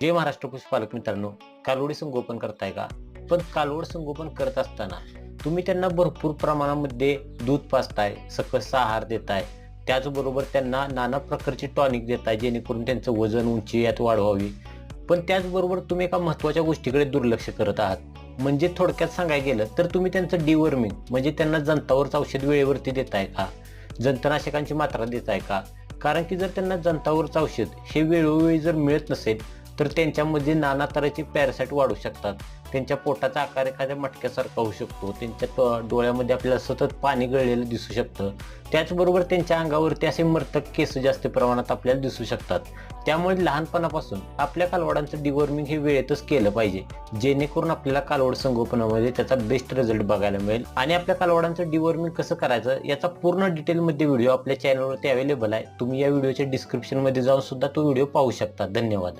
जय महाराष्ट्र पशुपालक मित्रांनो कालवडी संगोपन करताय का? पण कालवड संगोपन करत असताना तुम्ही त्यांना भरपूर प्रमाणामध्ये दूध पाजताय सकस आहार देताय. त्याचबरोबर त्यांना नाना प्रकारची टॉनिक देताय जेणेकरून त्यांचं वजन उंची यात वाढवावी पण त्याचबरोबर तुम्ही एका महत्त्वाच्या गोष्टीकडे दुर्लक्ष करत आहात. म्हणजे थोडक्यात सांगायला गेलं तर तुम्ही त्यांचं डिवर्मिंग म्हणजे त्यांना जंतावरचं औषध वेळेवरती देताय का? जंतनाशकांची मात्रा देताय का? कारण की जर त्यांना जंतावरचं औषध हे वेळोवेळी जर मिळत नसेल तर त्यांच्यामध्ये नाना तऱ्हेचे पॅरासाईट वाढू शकतात. त्यांच्या पोटाचा आकार एखाद्या मटक्यासारखा होऊ शकतो. त्यांच्या डोळ्यामध्ये आपल्याला सतत पाणी गळलेलं दिसू शकतं. त्याचबरोबर त्यांच्या अंगावरती असे मर्तक केस जास्त प्रमाणात आपल्याला दिसू शकतात. त्यामुळे लहानपणापासून आपल्या कालवडांचं डिवॉर्मिंग हे वेळेतच केलं पाहिजे. जेणेकरून आपल्याला कालवड संगोपनामध्ये त्याचा बेस्ट रिझल्ट बघायला मिळेल. आणि आपल्या कालवडांचं डिवॉर्मिंग कसं करायचं याचा पूर्ण डिटेलमध्ये व्हिडिओ आपल्या चॅनलवरती अवेलेबल आहे. तुम्ही या व्हिडिओच्या डिस्क्रिप्शनमध्ये जाऊन सुद्धा तो व्हिडिओ पाहू शकता. धन्यवाद.